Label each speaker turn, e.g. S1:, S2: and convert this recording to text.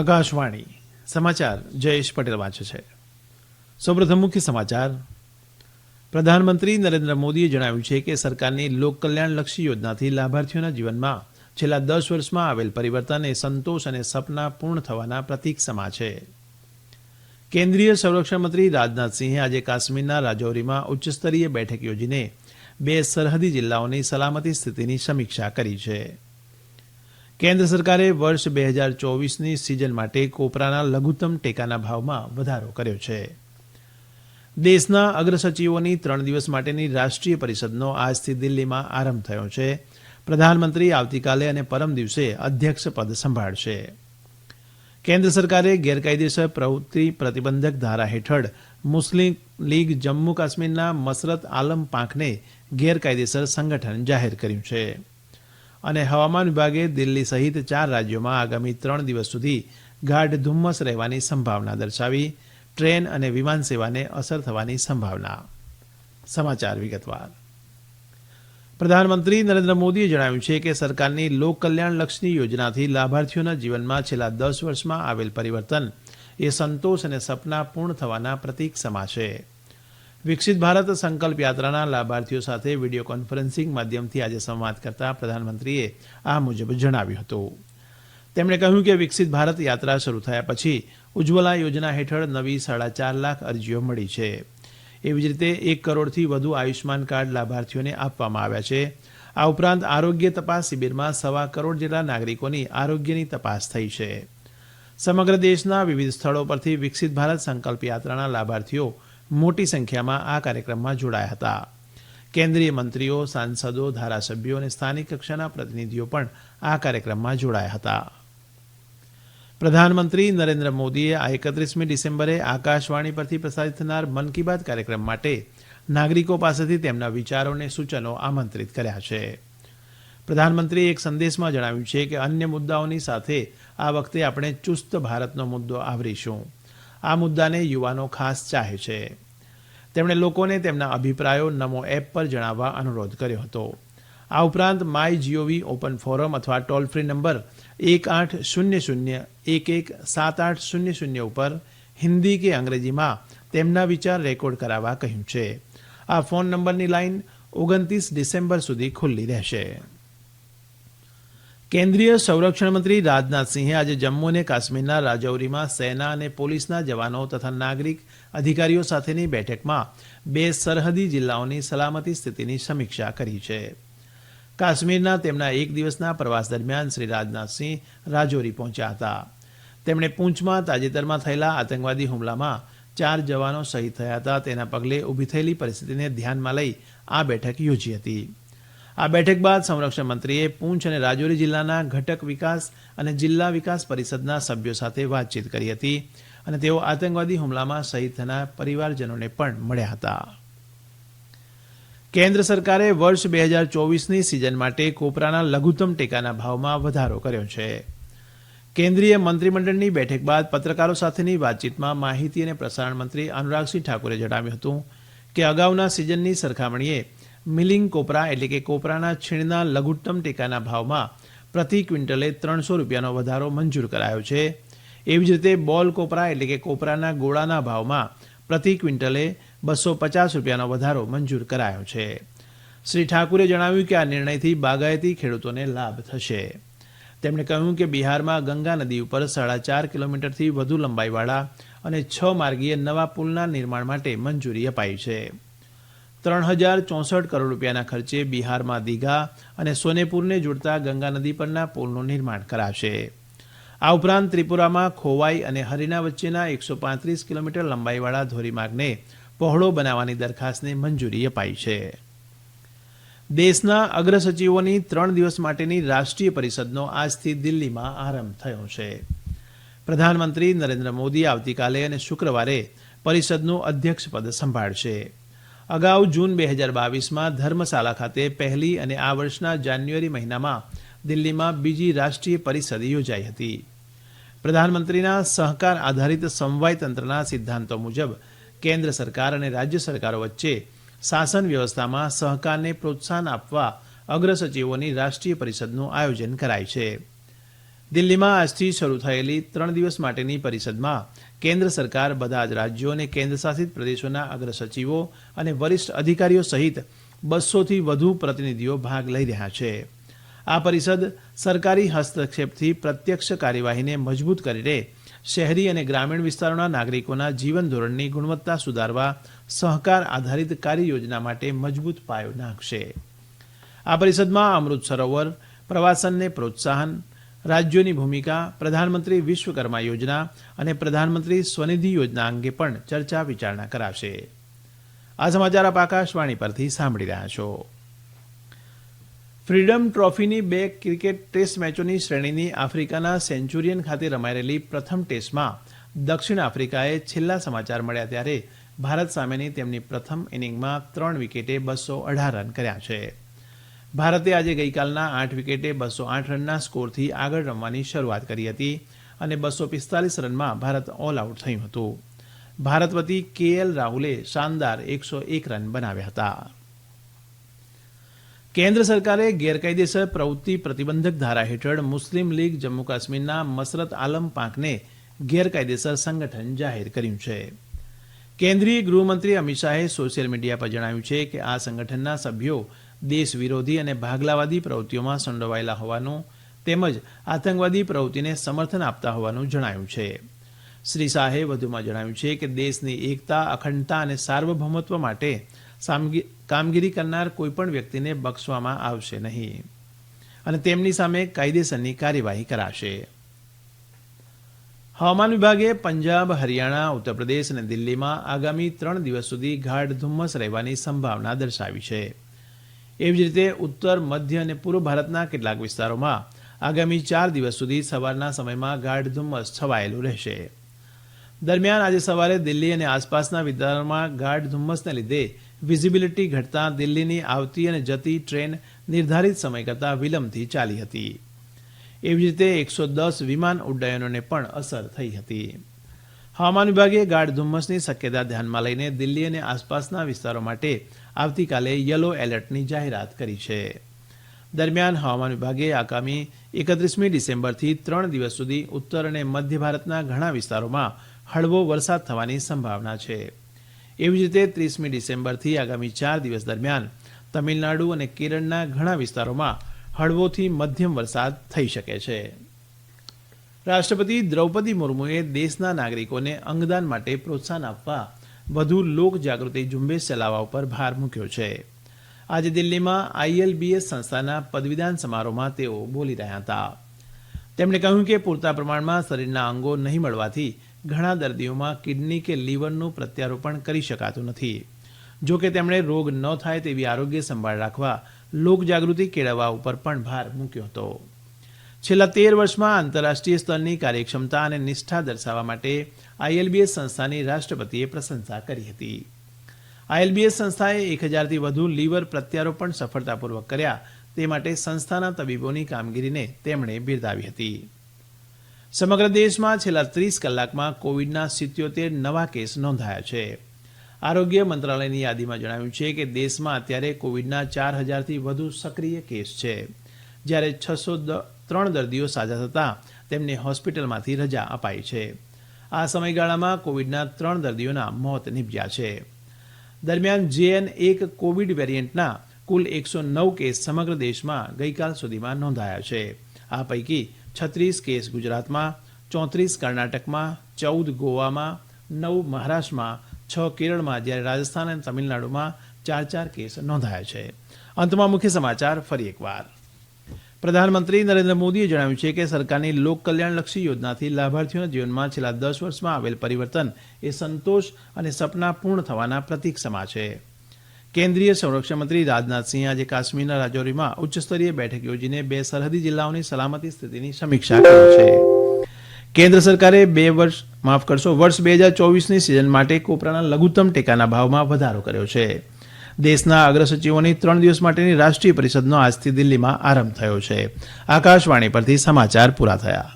S1: આકાશવાણી. સમાચાર જયેશ પટેલ વાંચે છે. સૌપ્રથમ મુખ્ય સમાચાર. પ્રધાનમંત્રી નરેન્દ્ર મોદીએ જણાવ્યું છે કે સરકારની લોકકલ્યાણલક્ષી યોજનાથી લાભાર્થીઓના જીવનમાં છેલ્લા દસ વર્ષમાં આવેલ પરિવર્તન એ સંતોષ અને સપના પૂર્ણ થવાના પ્રતીક સમા છે. કેન્દ્રીય સંરક્ષણ મંત્રી રાજનાથસિંહે આજે કાશ્મીરના રાજૌરીમાં ઉચ્ચસ્તરીય બેઠક યોજીને બે સરહદી જિલ્લાઓની સલામતી સ્થિતિની સમીક્ષા કરી છે. કેન્દ્ર સરકારે વર્ષ બે હજાર ચોવીસની સિઝન માટે કોપરાના લઘુત્તમ ટેકાના ભાવમાં વધારો કર્યો છે. દેશના અગ્રસચિવોની ત્રણ દિવસ માટેની રાષ્ટ્રીય પરિષદનો આજથી દિલ્હીમાં આરંભ થયો છે. પ્રધાનમંત્રી આવતીકાલે અને પરમ દિવસે અધ્યક્ષ પદ સંભાળશે. કેન્દ્ર સરકારે ગેરકાયદેસર પ્રવૃત્તિ પ્રતિબંધક ધારા હેઠળ મુસ્લિમ લીગ જમ્મુ કાશ્મીરના મસરત આલમ પાંખને ગેરકાયદેસર સંગઠન જાહેર કર્યું છે. અને હવામાન વિભાગે દિલ્હી સહિત ચાર રાજ્યોમાં આગામી ત્રણ દિવસ સુધી ગાઢ ધુમ્મસ રહેવાની સંભાવના દર્શાવી ટ્રેન અને વિમાન સેવાને અસર થવાની સંભાવના. સમાચાર વિગતવાર. પ્રધાનમંત્રી નરેન્દ્ર મોદીએ જણાવ્યું છે કે સરકારની લોકકલ્યાણલક્ષી યોજનાથી લાભાર્થીઓના જીવનમાં છેલ્લા દસ વર્ષમાં આવેલ પરિવર્તન એ સંતોષ અને સપના પૂર્ણ થવાના પ્રતીક સમા છે. વિકસિત ભારત સંકલ્પ યાત્રાના લાભાર્થીઓ સાથે વીડિયો કોન્ફરન્સિંગ માધ્યમથી આજે સંવાદ કરતા પ્રધાનમંત્રીએ આ મુજબ જણાવ્યું હતું. તેમણે કહ્યું કે વિકસિત ભારત યાત્રા શરૂ થયા પછી ઉજ્જવલા યોજના હેઠળ નવી સાડા ચાર લાખ અરજીઓ મળી છે. એવી જ રીતે એક કરોડથી વધુ આયુષ્માન કાર્ડ લાભાર્થીઓને આપવામાં આવ્યા છે. આ ઉપરાંત આરોગ્ય તપાસ શિબિરમાં સવા કરોડ જેટલા નાગરિકોની આરોગ્યની તપાસ થઈ છે. સમગ્ર દેશના વિવિધ સ્થળો પરથી વિકસિત ભારત સંકલ્પ યાત્રાના લાભાર્થીઓ મોટી સંખ્યામાં આ કાર્યક્રમમાં જોડાયા હતા. કેન્દ્રીય મંત્રીઓ, સાંસદો, ધારાસભ્યો અને સ્થાનિક કક્ષાના પ્રતિનિધિઓ પણ આ કાર્યક્રમમાં જોડાયા હતા. પ્રધાનમંત્રી નરેન્દ્ર મોદીએ આ એકત્રીસમી ડિસેમ્બરે આકાશવાણી પરથી પ્રસારિત થનાર મન કી બાત કાર્યક્રમ માટે નાગરિકો પાસેથી તેમના વિચારો અને સૂચનો આમંત્રિત કર્યા છે. પ્રધાનમંત્રીએ એક સંદેશમાં જણાવ્યું છે કે અન્ય મુદ્દાઓની સાથે આ વખતે આપણે ચુસ્ત ભારતનો મુદ્દો આવરીશું. આ મુદ્દાને યુવાનો ખાસ ચાહે છે. તેમણે લોકોને તેમના અભિપ્રાયો નમો એપ પર જણાવવા અનુરોધ કર્યો હતો. આ ઉપરાંત માય જીઓવી ઓપન ફોરમ અથવા ટોલ ફ્રી નંબર એક આઠ શૂન્ય શૂન્ય એક એક સાત આઠ શૂન્ય શૂન્ય ઉપર હિન્દી કે અંગ્રેજીમાં તેમના વિચાર રેકોર્ડ કરાવવા કહ્યું છે. આ ફોન નંબરની લાઇન ઓગણત્રીસ ડિસેમ્બર સુધી ખુલ્લી રહેશે. કેન્દ્રીય સંરક્ષણ મંત્રી રાજનાથસિંહે આજે જમ્મુ અને કાશ્મીરના રાજૌરીમાં સેના અને પોલીસના જવાનો તથા નાગરિક અધિકારીઓ સાથેની બેઠકમાં બે સરહદી જિલ્લાઓની સલામતી સ્થિતિની સમીક્ષા કરી છે. કાશ્મીરના તેમના એક દિવસના પ્રવાસ દરમિયાન શ્રી રાજનાથસિંહ રાજૌરી પહોંચ્યા હતા. તેમણે પૂંછમાં તાજેતરમાં થયેલા આતંકવાદી હુમલામાં ચાર જવાનો શહીદ થયા હતા. તેના પગલે ઊભી થયેલી પરિસ્થિતિને ધ્યાનમાં લઈ આ બેઠક યોજી હતી. આ બેઠક બાદ સંરક્ષણ મંત્રીએ પૂંછ અને રાજૌરી જિલ્લાના ઘટક વિકાસ અને જિલ્લા વિકાસ પરિષદના સભ્યો સાથે વાતચીત કરી હતી અને તેઓ આતંકવાદી હુમલામાં શહીદ થનાર પરિવારજનોને પણ મળ્યા હતા. કેન્દ્ર સરકારે વર્ષ બે હજાર ચોવીસની સિઝન માટે કોપરાના લઘુત્તમ ટેકાના ભાવમાં વધારો કર્યો છે. કેન્દ્રીય મંત્રીમંડળની બેઠક બાદ પત્રકારો સાથેની વાતચીતમાં માહિતી અને પ્રસારણ મંત્રી અનુરાગસિંહ ઠાકુરે જણાવ્યું હતું કે અગાઉના સિઝનની સરખામણીએ મિલિંગ કોપરા એટલે કે કોપરાના છીણના લઘુત્તમ ટેકાના ભાવમાં પ્રતિ ક્વિન્ટલે ત્રણસો રૂપિયાનો વધારો મંજૂર કરાયો છે. એવી જ રીતે બોલ કોપરા એટલે કે કોપરાના ગોળાના ભાવમાં પ્રતિ ક્વિન્ટલે બસો પચાસ રૂપિયાનો વધારો મંજૂર કરાયો છે. શ્રી ઠાકુરે જણાવ્યું કે આ નિર્ણયથી બાગાયતી ખેડૂતોને લાભ થશે. તેમણે કહ્યું કે બિહારમાં ગંગા નદી ઉપર સાડા ચાર કિલોમીટરથી વધુ લંબાઈવાળા અને છ માર્ગીય નવા પુલના નિર્માણ માટે મંજૂરી અપાઈ છે. ત્રણ હજાર ચોસઠ કરોડ રૂપિયાના ખર્ચે બિહારમાં દીઘા અને સોનેપુરને જોડતા ગંગા નદી પરના પુલનું નિર્માણ કરાશે. આ ઉપરાંત ત્રિપુરામાં ખોવાઈ અને હરિના વચ્ચેના એકસો પાંત્રીસ કિલોમીટર લંબાઈવાળા ધોરીમાર્ગને પહોળો બનાવવાની દરખાસ્તને મંજૂરી અપાઈ છે. દેશના અગ્રસચિવોની ત્રણ દિવસ માટેની રાષ્ટ્રીય પરિષદનો આજથી દિલ્હીમાં આરંભ થયો છે. પ્રધાનમંત્રી નરેન્દ્ર મોદી આવતીકાલે અને શુક્રવારે પરિષદનું અધ્યક્ષપદ સંભાળશે. અગાઉ જૂન બે હજાર બાવીસમાં ધર્મશાલા ખાતે પહેલી અને આ વર્ષના જાન્યુઆરી મહિનામાં દિલ્હીમાં બીજી રાષ્ટ્રીય પરિષદ યોજાઈ હતી. પ્રધાનમંત્રીના સહકાર આધારિત સમવાય તંત્રના સિદ્ધાંતો મુજબ કેન્દ્ર સરકાર અને રાજ્ય સરકારો વચ્ચે શાસન વ્યવસ્થામાં સહકારને પ્રોત્સાહન આપવા અગ્રસચિવોની રાષ્ટ્રીય પરિષદનું આયોજન કરાય છે. દિલ્હીમાં આજથી શરૂ થયેલી ત્રણ દિવસ માટેની પરિષદમાં કેન્દ્ર સરકાર બધા જ રાજ્યો અને કેન્દ્રશાસિત પ્રદેશોના અગ્ર સચિવો અને વરિષ્ઠ અધિકારીઓ સહિત બસોથી વધુ પ્રતિનિધિઓ ભાગ લઈ રહ્યા છે. આ પરિષદ સરકારી હસ્તક્ષેપથી પ્રત્યક્ષ કાર્યવાહીને મજબૂત કરીને શહેરી અને ગ્રામીણ વિસ્તારોના નાગરિકોના જીવન ધોરણની ગુણવત્તા સુધારવા, સહકાર આધારિત કાર્યયોજના માટે મજબૂત પાયો નાખશે. આ પરિષદમાં અમૃત સરોવર, પ્રવાસનને પ્રોત્સાહન રાજ્યોની ભૂમિકા, પ્રધાનમંત્રી વિશ્વકર્મા યોજના અને પ્રધાનમંત્રી સ્વનિધિ યોજના અંગે પણ ચર્ચા વિચારણા કરાશે. આ સમાચાર આપ આકાશવાણી પરથી સાંભળી રહ્યા છો. ફ્રીડમ ટ્રોફીની બે ક્રિકેટ ટેસ્ટ મેચોની શ્રેણીની આફ્રિકાના સેન્ચુરિયન ખાતે રમાઈ રહેલી પ્રથમ ટેસ્ટમાં દક્ષિણ આફ્રિકાએ છેલ્લા સમાચાર મળ્યા ત્યારે ભારત સામેની તેમની પ્રથમ ઇનિંગમાં ત્રણ વિકેટે બસો અઢાર રન કર્યા છે. ભારતે આજે ગઈકાલના આઠ વિકેટે બસો આઠ રનના સ્કોરથી આગળ રમવાની શરૂઆત કરી હતી અને બસો પિસ્તાલીસ રનમાં ભારત ઓલ આઉટ થયું હતું. ભારત વતી કે એલ રાહુલે શાનદાર એકસો એક રન બનાવ્યા હતા. કેન્દ્ર સરકારે ગેરકાયદેસર પ્રવૃત્તિ પ્રતિબંધક ધારા હેઠળ મુસ્લિમ લીગ જમ્મુ કાશ્મીરના મસરત આલમ પાંખને ગેરકાયદેસર સંગઠન જાહેર કર્યું છે. કેન્દ્રીય ગૃહમંત્રી અમિત શાહે સોશિયલ મીડિયા પર જણાવ્યું છે કે આ સંગઠનના સભ્યો દેશ વિરોધી અને ભાગલાવાદી પ્રવૃત્તિઓમાં સંડોવાયેલા હોવાનું તેમજ આતંકવાદી પ્રવૃત્તિને સમર્થન આપતા હોવાનું જણાયું છે. શ્રી શાહે વધુમાં જણાવ્યું છે કે દેશની એકતા, અખંડતા અને સાર્વભૌમત્વ માટે કામગીરી કરનાર કોઈપણ વ્યક્તિને બક્ષવામાં આવશે નહીં અને તેમની સામે કાયદેસરની કાર્યવાહી કરાશે. હવામાન વિભાગે પંજાબ, હરિયાણા, ઉત્તરપ્રદેશ અને દિલ્હીમાં આગામી ત્રણ દિવસ સુધી ગાઢ ધુમ્મસ રહેવાની સંભાવના દર્શાવી છે. એવી જ રીતે ઉત્તર, મધ્ય અને પૂર્વ ભારતના કેટલાક વિસ્તારોમાં આગામી ચાર દિવસ સુધી સવારના સમયમાં ગાઢ ધુમ્મસ છવાયેલું રહેશે. દરમિયાન આજે સવારે દિલ્હી અને આસપાસના વિસ્તારોમાં ગાઢ ધુમ્મસને લીધે વિઝિબિલિટી ઘટતા દિલ્હીની આવતી અને જતી ટ્રેન નિર્ધારિત સમય કરતાં વિલંબથી ચાલી હતી. એવી જ રીતે એકસો દસ વિમાન ઉડ્ડયનોને પણ અસર થઈ હતી. હવામાન વિભાગે ગાઢ ધુમ્મસની શક્યતા ધ્યાનમાં લઈને દિલ્હી અને આસપાસના વિસ્તારો માટે આવતીકાલે યલો એલર્ટની જાહેરાત કરી છે. દરમિયાન હવામાન વિભાગે આગામી એકત્રીસમી ડિસેમ્બરથી ત્રણ દિવસ સુધી ઉત્તર અને મધ્ય ભારતના ઘણા વિસ્તારોમાં હળવો વરસાદ થવાની સંભાવના છે. એવી જ રીતે ત્રીસમી ડિસેમ્બરથી આગામી ચાર દિવસ દરમિયાન તમિલનાડુ અને કેરળના ઘણા વિસ્તારોમાં હળવોથી મધ્યમ વરસાદ થઈ શકે છે. રાષ્ટ્રપતિ દ્રૌપદી મુર્મુએ દેશના નાગરિકોને અંગદાન માટે પ્રોત્સાહન આપવા વધુ લોક જાગૃતિ ઝુંબેશ ચલાવવા ઉપર ભાર મૂક્યો છે. આજે દિલ્હીમાં આઈએલબીએસ સંસ્થાના પદવીદાન સમારોહમાં તેઓ બોલી રહ્યા હતા. તેમણે કહ્યું કે પૂરતા પ્રમાણમાં શરીરના અંગો નહીં મળવાથી ઘણા દર્દીઓમાં કિડની કે લીવરનું પ્રત્યારોપણ કરી શકાતું નથી. જો કે તેમણે રોગ ન થાય તેવી આરોગ્ય સંભાળ રાખવા લોકજાગૃતિ કેળવવા ઉપર પણ ભાર મૂક્યો હતો. છેલ્લા તેર વર્ષમાં આંતરરાષ્ટ્રીય સ્તરની કાર્યક્ષમતા અને નિષ્ઠા દર્શાવવા માટે આઈએલબીએસ સંસ્થાની રાષ્ટ્રપતિએ પ્રશંસા કરી હતી. આઈએલબીએસ સંસ્થાએ એક હજારથી વધુ લીવર પ્રત્યારોપણ સફળતાપૂર્વક કર્યા, તે માટે સંસ્થાના તબીબોની કામગીરીને તેમણે બિરદાવી હતી. સમગ્ર દેશમાં છેલ્લા ત્રીસ કલાકમાં કોવિડના સિત્યોતેર નવા કેસ નોંધાયા છે. આરોગ્ય મંત્રાલયની યાદીમાં જણાવ્યું છે કે દેશમાં અત્યારે કોવિડના ચાર હજારથી વધુ સક્રિય કેસ છે. જ્યારે છસો ત્રણ દર્દીઓ સાજા થતાં તેમને હોસ્પિટલમાંથી રજા અપાઈ છે. આ સમયગાળામાં કોવિડના ત્રણ દર્દીઓના મોત નીપજ્યા છે. દરમિયાન જેએન એક કોવિડ વેરિયન્ટના કુલ એકસો નવ કેસ સમગ્ર દેશમાં ગઈકાલ સુધીમાં નોંધાયા છે. આ પૈકી છત્રીસ કેસ ગુજરાતમાં, ચોત્રીસ કર્ણાટકમાં, ચૌદ ગોવામાં, નવ મહારાષ્ટ્રમાં, છ કેરળમાં જ્યારે રાજસ્થાન અને તમિલનાડુમાં ચાર ચાર કેસ નોંધાયા છે. અંતમાં મુખ્ય સમાચાર ફરી એકવાર. પ્રધાનમંત્રી નરેન્દ્ર મોદીએ જણાવ્યું છે કે સરકારની લોકકલ્યાણલક્ષી યોજનાથી લાભાર્થીઓના જીવનમાં છેલ્લા દસ વર્ષમાં આવેલ પરિવર્તન એ સંતોષ અને સપના પૂર્ણ થવાના પ્રતીક સમા છે. કેન્દ્રીય સંરક્ષણ મંત્રી રાજનાથસિંહે આજે કાશ્મીરના રાજૌરીમાં ઉચ્ચસ્તરીય બેઠક યોજીને બે સરહદી જિલ્લાઓની સલામતી સ્થિતિની સમીક્ષા કરી છે. કેન્દ્ર સરકારે બે વર્ષ, માફ કરશો, વર્ષ બે હજાર ચોવીસની સિઝન માટે કોપરાના લઘુત્તમ ટેકાના ભાવમાં વધારો કર્યો છે. દેશના અગ્રસચિવોની ત્રણ દિવસ માટેની રાષ્ટ્રીય પરિષદનો આજથી દિલ્હીમાં આરંભ થયો છે. આકાશવાણી પરથી સમાચાર પૂરા થયા.